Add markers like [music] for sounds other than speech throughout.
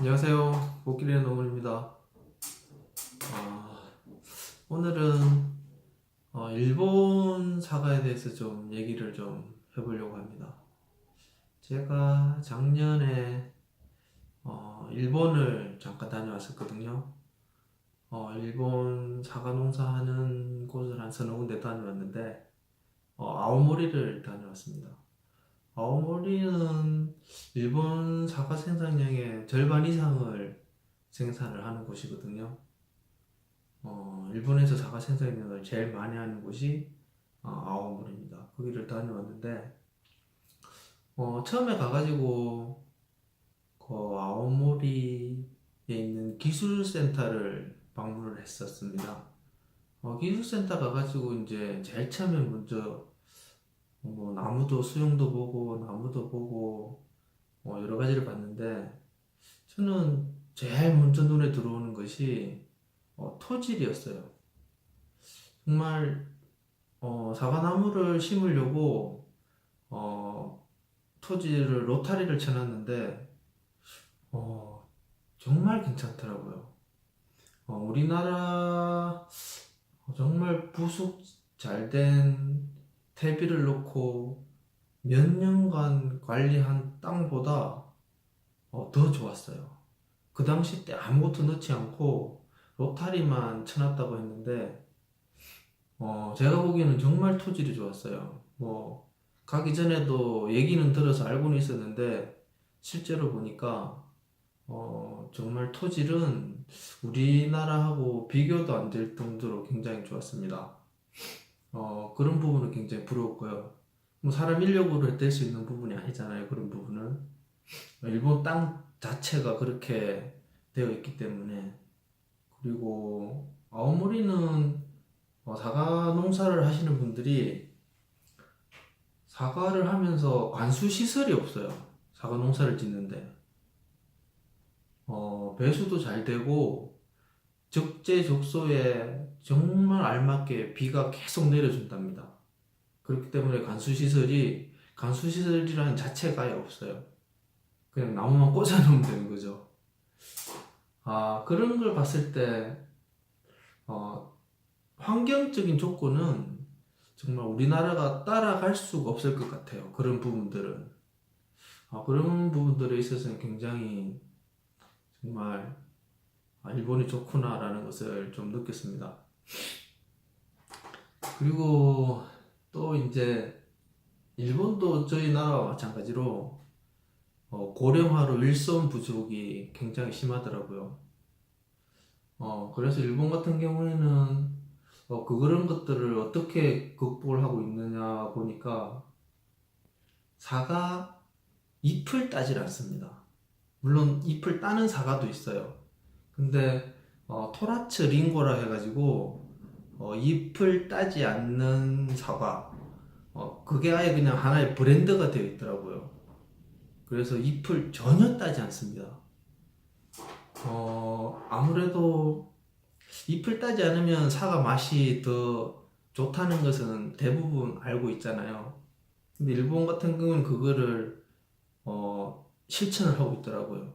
안녕하세요. 목길의 노물입니다. 아, 오늘은 어, 일본 사과에 대해서 좀 얘기를 좀 해보려고 합니다. 제가 작년에 어, 일본을 잠깐 다녀왔었거든요. 어, 일본 사과 농사하는 곳을 한 서너 군데 다녀왔는데 어, 아오모리를 다녀왔습니다. 아오모리는 일본 사과 생산량의 절반 이상을 생산을 하는 곳이거든요. 어, 일본에서 사과 생산량을 제일 많이 하는 곳이 어, 아오모리입니다. 거기를 다녀왔는데 어, 처음에 가가지고 그 아오모리에 있는 기술센터를 방문을 했었습니다. 어, 기술센터 가가지고 이제 제일 처음에 먼저 뭐 나무도 수영도 보고 나무도 보고 뭐 여러 가지를 봤는데 저는 제일 먼저 눈에 들어오는 것이 어, 토질이었어요. 정말 어, 사과나무를 심으려고 어, 토지를 로타리를 쳐놨는데 어, 정말 괜찮더라고요. 어, 우리나라 정말 부숙 잘된 퇴비를 넣고 몇 년간 관리한 땅보다 어, 더 좋았어요. 그 당시 때 아무것도 넣지 않고 로타리만 쳐놨다고 했는데 어, 제가 보기에는 정말 토질이 좋았어요. 뭐 가기 전에도 얘기는 들어서 알고는 있었는데 실제로 보니까 어, 정말 토질은 우리나라하고 비교도 안 될 정도로 굉장히 좋았습니다. 어, 그런 부분은 굉장히 부러웠고요. 뭐 사람 인력으로 될수 있는 부분이 아니잖아요. 그런 부분은. 일본 땅 자체가 그렇게 되어 있기 때문에. 그리고 아오모리는 어, 사과 농사를 하시는 분들이 사과를 하면서 관수 시설이 없어요. 사과 농사를 짓는데. 어, 배수도 잘 되고 적재적소에 정말 알맞게 비가 계속 내려준답니다. 그렇기 때문에 간수시설이 간수시설이라는 자체가 없어요. 그냥 나무만 꽂아놓으면 되는 거죠. 아 그런 걸 봤을 때 어, 환경적인 조건은 정말 우리나라가 따라갈 수가 없을 것 같아요. 그런 부분들은 아, 그런 부분들에 있어서는 굉장히 정말 아, 일본이 좋구나라는 것을 좀 느꼈습니다. 그리고 또 이제 일본도 저희 나라와 마찬가지로 어, 고령화로 일손 부족이 굉장히 심하더라고요. 어, 그래서 일본 같은 경우에는 어, 그 그런 것들을 어떻게 극복을 하고 있느냐 보니까 사과 잎을 따질 않습니다. 물론 잎을 따는 사과도 있어요. 근데 어, 토라츠 링고라 해가지고 어, 잎을 따지 않는 사과 어, 그게 아예 그냥 하나의 브랜드가 되어 있더라고요. 그래서 잎을 전혀 따지 않습니다. 어, 아무래도 잎을 따지 않으면 사과 맛이 더 좋다는 것은 대부분 알고 있잖아요. 근데 일본 같은 경우는 그거를 어, 실천을 하고 있더라고요.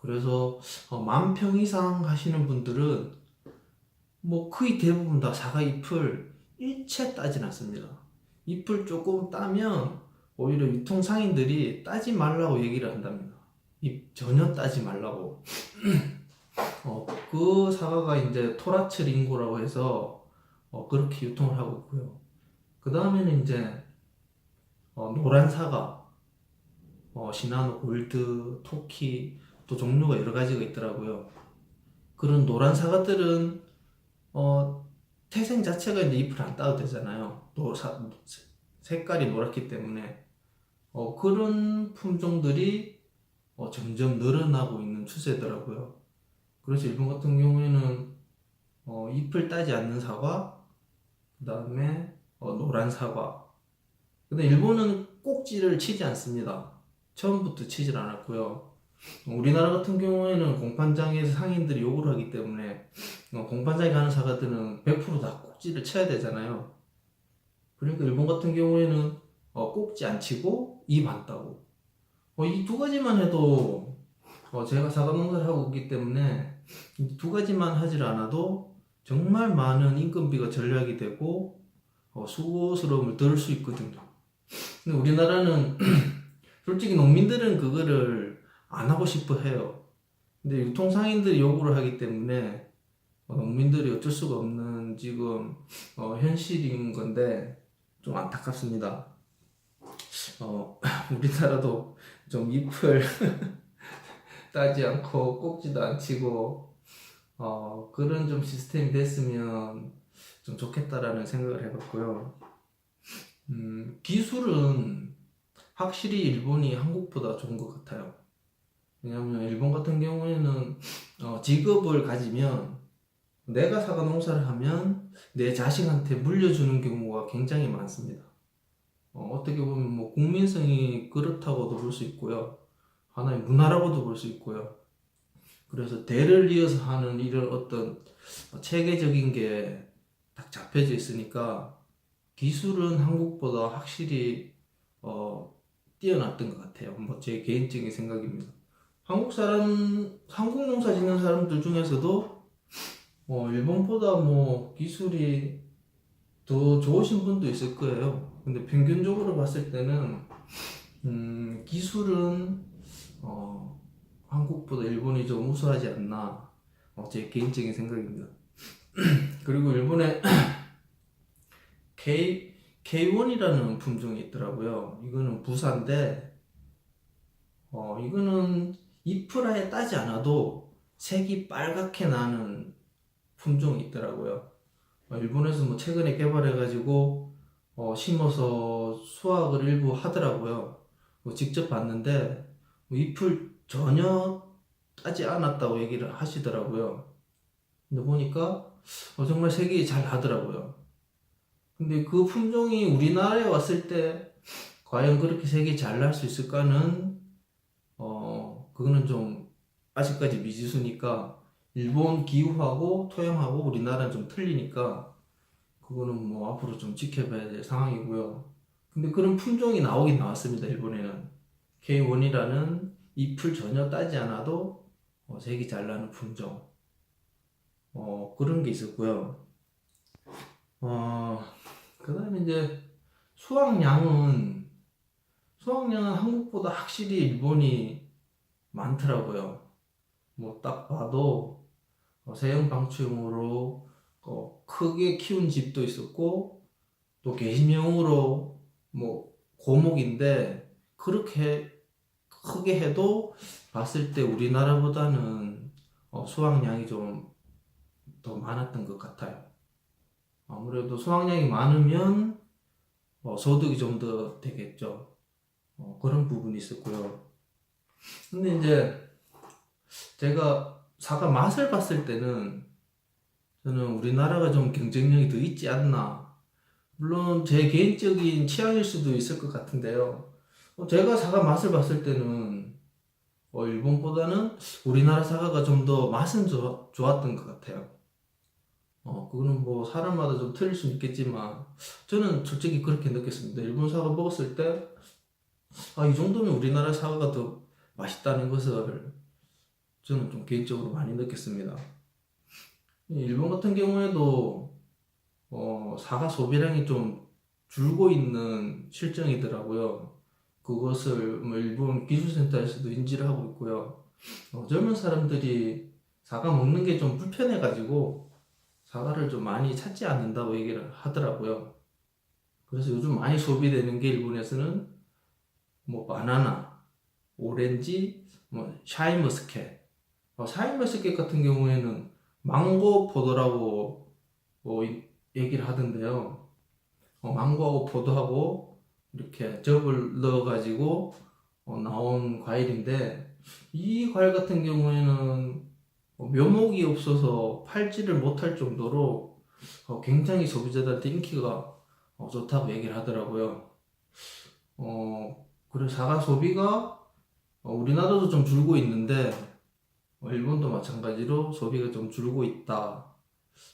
그래서 어, 만평 이상 하시는 분들은 뭐 거의 대부분 다 사과 잎을 일체 따진 않습니다. 잎을 조금 따면 오히려 유통 상인들이 따지 말라고 얘기를 한답니다. 잎 전혀 따지 말라고. [clears throat] 어, 그 사과가 이제 토라츠 링고라고 해서 어, 그렇게 유통을 하고 있고요. 그 다음에는 이제 어, 노란 사과, 어, 시나노 골드, 토키 또 종류가 여러 가지가 있더라고요. 그런 노란 사과들은 어, 태생 자체가 이제 잎을 안 따도 되잖아요. 또 사, 색깔이 노랗기 때문에 어, 그런 품종들이 어, 점점 늘어나고 있는 추세더라고요. 그래서 일본 같은 경우에는 어, 잎을 따지 않는 사과, 그 다음에 어, 노란 사과. 근데 일본은 꼭지를 치지 않습니다. 처음부터 치질 않았고요. 우리나라 같은 경우에는 공판장에서 상인들이 요구를 하기 때문에 어, 공판장에 가는 사과들은 100%다 꼭지를 쳐야 되잖아요. 그러니까 일본 같은 경우에는 어, 꼭지 안 치고 입 안 따고 어, 이두 가지만 해도 어, 제가 사과 농사를 하고 있기 때문에 이 두 가지만 하질 않아도 정말 많은 인건비가 절약이 되고 어, 수고스러움을 덜 수 있거든요. 근데 우리나라는 [clears throat] 솔직히 농민들은 그거를 안 하고 싶어 해요. 근데 유통상인들이 요구를 하기 때문에 어, 농민들이 어쩔 수가 없는 지금 어, 현실인 건데 좀 안타깝습니다. 어, [laughs] 우리나라도 좀 잎을 [laughs] 따지 않고 꼭지도 안 치고 어, 그런 좀 시스템이 됐으면 좀 좋겠다라는 생각을 해봤고요. 음, 기술은 확실히 일본이 한국보다 좋은 것 같아요. 왜냐하면 일본 같은 경우에는 어, 직업을 가지면 내가 사과 농사를 하면 내 자식한테 물려주는 경우가 굉장히 많습니다. 어, 떻게 보면 뭐 국민성이 그렇다고도 볼 수 있고요. 하나의 문화라고도 볼 수 있고요. 그래서 대를 이어서 하는 이런 어떤 체계적인 게 딱 잡혀져 있으니까 기술은 한국보다 확실히 어, 뛰어났던 것 같아요. 뭐 제 개인적인 생각입니다. 한국 사람, 한국 농사 짓는 사람들 중에서도 어, 일본보다 뭐 기술이 더 좋으신 분도 있을 거예요. 근데 평균적으로 봤을 때는 음, 기술은 어, 한국보다 일본이 좀 우수하지 않나 어, 제 개인적인 생각입니다. [clears throat] 그리고 일본에 [clears throat] K K1이라는 품종이 있더라고요. 이거는 부사인데 어, 이거는 아예 따지 않아도 색이 빨갛게 나는 품종이 있더라고요. 어, 일본에서 뭐 최근에 개발해가지고 어, 심어서 수확을 일부 하더라고요. 뭐 직접 봤는데 뭐 잎을 전혀 따지 않았다고 얘기를 하시더라고요. 근데 보니까 어, 정말 색이 잘 나더라고요. 근데 그 품종이 우리나라에 왔을 때 과연 그렇게 색이 잘 날 수 있을까는 어 그거는 좀 아직까지 미지수니까 일본 기후하고 토양하고 우리나라는 좀 틀리니까 그거는 뭐 앞으로 좀 지켜봐야 될 상황이고요. 근데 그런 품종이 나오긴 나왔습니다. 일본에는 K1이라는 잎을 전혀 따지 않아도 어, 색이 잘 나는 품종 어 그런 게 있었고요. 어 그다음에 이제 수확량은 수확량은 한국보다 확실히 일본이 많더라고요. 뭐 딱 봐도 어, 세형 방충으로 어, 크게 키운 집도 있었고 또 개심형으로 뭐 고목인데 그렇게 크게 해도 봤을 때 우리나라보다는 어, 수확량이 좀 더 많았던 것 같아요. 아무래도 수확량이 많으면 어, 소득이 좀 더 되겠죠. 어, 그런 부분이 있었고요. 근데 이제 제가 사과 맛을 봤을 때는 저는 우리나라가 좀 경쟁력이 더 있지 않나. 물론 제 개인적인 취향일 수도 있을 것 같은데요. 어, 제가 사과 맛을 봤을 때는 어, 일본보다는 우리나라 사과가 좀 더 맛은 좋, 좋았던 것 같아요. 어, 그거는 뭐 사람마다 좀 틀릴 수는 있겠지만 저는 솔직히 그렇게 느꼈습니다. 일본 사과 먹었을 때 아, 이 정도면 우리나라 사과가 더 맛있다는 것을 저는 좀 개인적으로 많이 느꼈습니다. 일본 같은 경우에도 어, 사과 소비량이 좀 줄고 있는 실정이더라고요. 그것을 뭐 일본 기술센터에서도 인지를 하고 있고요. 어, 젊은 사람들이 사과 먹는 게 좀 불편해가지고 사과를 좀 많이 찾지 않는다고 얘기를 하더라고요. 그래서 요즘 많이 소비되는 게 일본에서는 뭐 바나나, 오렌지, 뭐 샤인머스켓. 어, 샤인머스켓 같은 경우에는 망고 포도라고 뭐 이- 얘기를 하던데요. 어, 망고하고 포도하고 이렇게 즙을 넣어가지고 어, 나온 과일인데 이 과일 같은 경우에는 어, 묘목이 없어서 팔지를 못할 정도로 어, 굉장히 소비자들한테 인기가 어, 좋다고 얘기를 하더라고요. 어, 그래서 사과 소비가 어, 우리나라도 좀 줄고 있는데 어, 일본도 마찬가지로 소비가 좀 줄고 있다.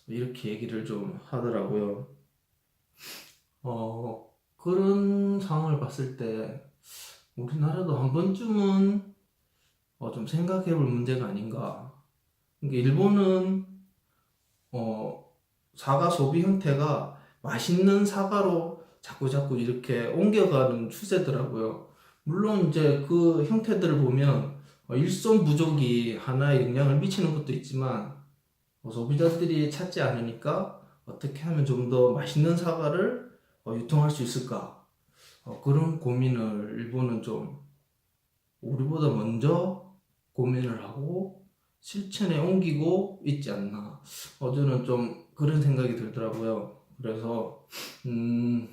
이렇게 얘기를 좀 하더라고요. 어, 그런 상황을 봤을 때 우리나라도 한 번쯤은 어, 좀 생각해 볼 문제가 아닌가. 그러니까 일본은 어, 사과 소비 형태가 맛있는 사과로 자꾸 자꾸 이렇게 옮겨가는 추세더라고요. 물론 이제 그 형태들을 보면 어, 일손 부족이 하나의 영향을 미치는 것도 있지만 어, 소비자들이 찾지 않으니까 어떻게 하면 좀 더 맛있는 사과를 어, 유통할 수 있을까? 어, 그런 고민을 일본은 좀 우리보다 먼저 고민을 하고 실천에 옮기고 있지 않나. 어, 저는 좀 그런 생각이 들더라고요. 그래서, 음,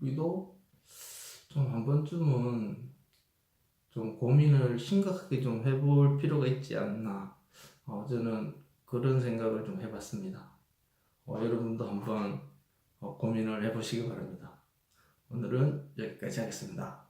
우리도 번쯤은 좀 고민을 심각하게 좀 해볼 필요가 있지 않나. 어, 저는 그런 생각을 좀 해봤습니다. 어, 여러분도 한번 어, 고민을 해보시기 바랍니다. 오늘은 여기까지 하겠습니다.